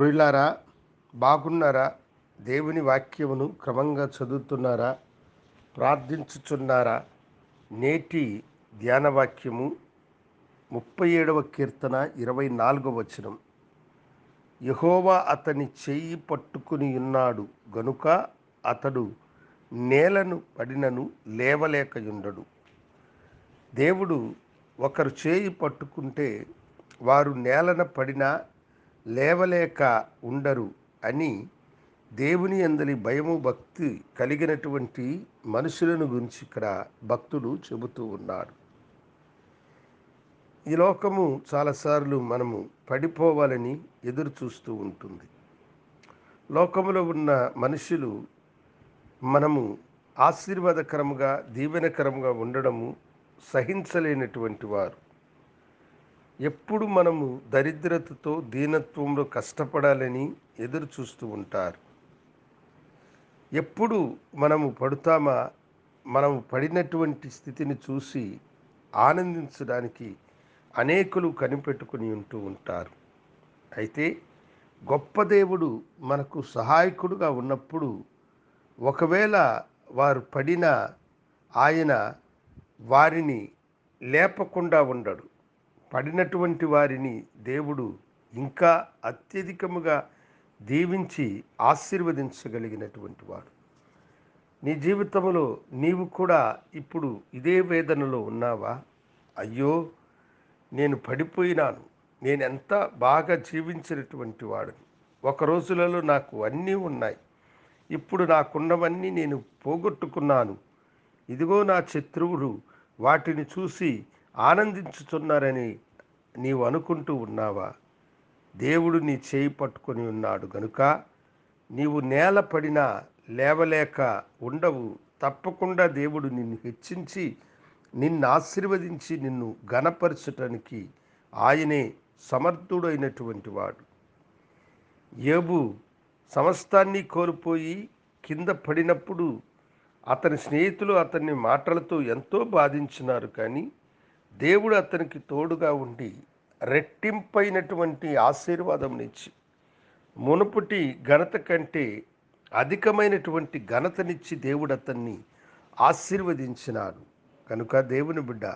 ప్రియులారా బాగున్నారా? దేవుని వాక్యమును క్రమంగా చదువుతున్నారా? ప్రార్థించుచున్నారా? నేటి ధ్యానవాక్యము ముప్పై ఏడవ కీర్తన ఇరవై నాలుగవ వచనం. యహోవా అతని చెయ్యి పట్టుకుని ఉన్నాడు గనుక అతడు నేలను పడినను లేవలేకయుండడు. దేవుడు ఒకరు చేయి పట్టుకుంటే వారు నేలన పడినా లేవలేక ఉండరు అని దేవుని అందలి భయము భక్తి కలిగినటువంటి మనుషులను గురించి ఇక్కడ భక్తుడు చెబుతూ ఉన్నాడు ఈ లోకము చాలాసార్లు మనము పడిపోవాలని ఎదురు చూస్తూ ఉంటుంది. లోకములో ఉన్న మనుషులు మనము ఆశీర్వాదకరముగా దీవెనకరముగా ఉండడము సహించలేనటువంటి వారు. ఎప్పుడు మనము దరిద్రతతో దీనత్వంలో కష్టపడాలని ఎదురు చూస్తూ ఉంటారు. ఎప్పుడు మనము పడుతామా మనము పడినటువంటి స్థితిని చూసి ఆనందించడానికి అనేకులు కనిపెట్టుకుని ఉంటూ ఉంటారు. అయితే గొప్ప దేవుడు మనకు సహాయకుడుగా ఉన్నప్పుడు ఒకవేళ వారు పడిన ఆయన వారిని లేపకుండా ఉండడు. పడినటువంటి వారిని దేవుడు ఇంకా అత్యధికముగా దీవించి ఆశీర్వదించగలిగినటువంటి వాడు. నీ జీవితంలో నీవు కూడా ఇప్పుడు ఇదే వేదనలో ఉన్నావా? అయ్యో నేను పడిపోయినాను. నేను ఎంత బాగా జీవించినటువంటి వాడిని. ఒక రోజులలో నాకు అన్నీ ఉన్నాయి. ఇప్పుడు నాకున్నవన్నీ నేను పోగొట్టుకున్నాను. ఇదిగో నా శత్రువులు వాటిని చూసి ఆనందించుతున్నారని నీవు అనుకుంటూ ఉన్నావా? దేవుడు నీ చేయి పట్టుకొని ఉన్నాడు గనుక నీవు నేల పడినా లేవలేక ఉండవు. తప్పకుండా దేవుడు నిన్ను హెచ్చించి నిన్ను ఆశీర్వదించి నిన్ను ఘనపరచటానికి ఆయనే సమర్థుడైనటువంటి వాడు. ఏబు సమస్తాన్ని కోల్పోయి కింద పడినప్పుడు అతని స్నేహితులు అతన్ని మాటలతో ఎంతో బాధించినారు కానీ దేవుడు అతనికి తోడుగా ఉండి రెట్టింపైనటువంటి ఆశీర్వాదంనిచ్చి మునుపటి ఘనత కంటే అధికమైనటువంటి ఘనతనిచ్చి దేవుడు అతన్ని ఆశీర్వదించినాడు. కనుక దేవుని బిడ్డ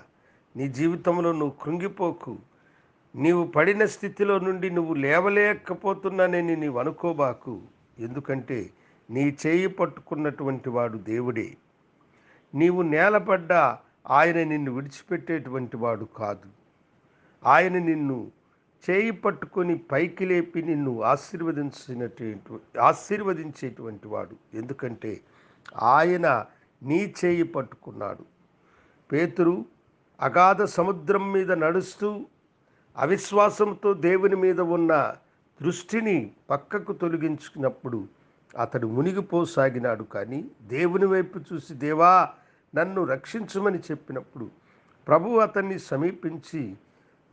నీ జీవితంలో నువ్వు కృంగిపోకు. నీవు పడిన స్థితిలో నుండి నువ్వు లేవలేకపోతున్నానని నీవు అనుకోబాకు. ఎందుకంటే నీ చేయి పట్టుకున్నటువంటి వాడు దేవుడే. నీవు నేలపడ్డా ఆయన నిన్ను విడిచిపెట్టేటువంటి వాడు కాదు. ఆయన నిన్ను చేయి పట్టుకొని పైకి లేపి నిన్ను ఆశీర్వదించినటువంటి ఆశీర్వదించేటువంటి వాడు. ఎందుకంటే ఆయన నీ చేయి పట్టుకున్నాడు. పేతురు అగాధ సముద్రం మీద నడుస్తూ అవిశ్వాసంతో దేవుని మీద ఉన్న దృష్టిని పక్కకు తొలగించుకున్నప్పుడు అతడు మునిగిపోసాగినాడు. కానీ దేవుని వైపు చూసి దేవా నన్ను రక్షించమని చెప్పినప్పుడు ప్రభు అతన్ని సమీపించి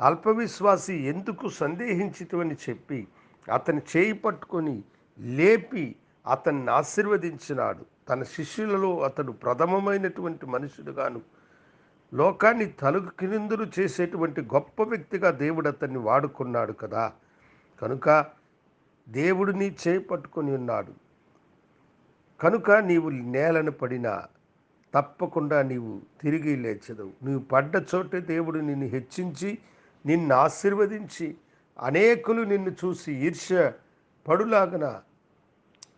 అల్పవిశ్వాసి ఎందుకు సందేహించితమని చెప్పి అతని చేయి పట్టుకొని లేపి అతన్ని ఆశీర్వదించినాడు. తన శిష్యులలో అతడు ప్రథమమైనటువంటి మనుషుడుగాను లోకాన్ని తలుగు కిందులు చేసేటువంటి గొప్ప వ్యక్తిగా దేవుడు అతన్ని వాడుకున్నాడు కదా. కనుక దేవుడిని చేపట్టుకొని చేయి పట్టుకొని ఉన్నాడు. కనుక నీవు నేలను పడినా తప్పకుండా నీవు తిరిగి లేచదవు. నీవు పడ్డ చోటే దేవుడు నిన్ను హెచ్చించి నిన్ను ఆశీర్వదించి అనేకులు నిన్ను చూసి ఈర్ష్య పడులాగన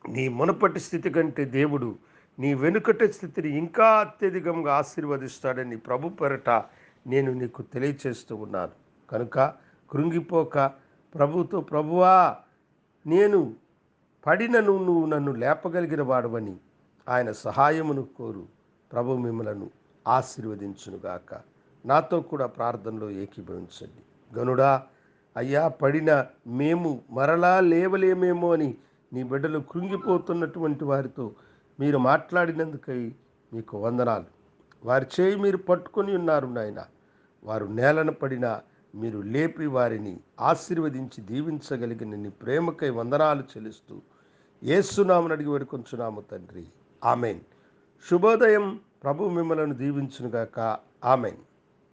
నీ మునపటి స్థితి కంటే దేవుడు నీ వెనుకటి స్థితిని ఇంకా అత్యధికంగా ఆశీర్వదిస్తాడని ప్రభు పెరట నేను నీకు తెలియచేస్తూ ఉన్నాను. కనుక కృంగిపోక ప్రభుతో ప్రభువా నేను పడినను నువ్వు నన్ను లేపగలిగిన వాడవని ఆయన సహాయమును కోరు. ప్రభు మిమ్మలను ఆశీర్వదించునుగాక. నాతో కూడా ప్రార్థనలో ఏకీభవించండి. గనుడా అయ్యా పడిన మేము మరలా లేవలేమేమో అని నీ బిడ్డలు కృంగిపోతున్నటువంటి వారితో మీరు మాట్లాడినందుకై మీకు వందనాలు. వారి చేయి మీరు పట్టుకొని ఉన్నారు నాయన. వారు నేలన పడిన మీరు లేపి వారిని ఆశీర్వదించి దీవించగలిగిన నీ ప్రేమకై వందనాలు చెల్లిస్తూ ఏసునామని అడిగి వేడుకొంచున్నాము తండ్రి. ఆమెన్. శుభోదయం ప్రభు మిమ్మలను దీవించునుగాక. ఆమెన్.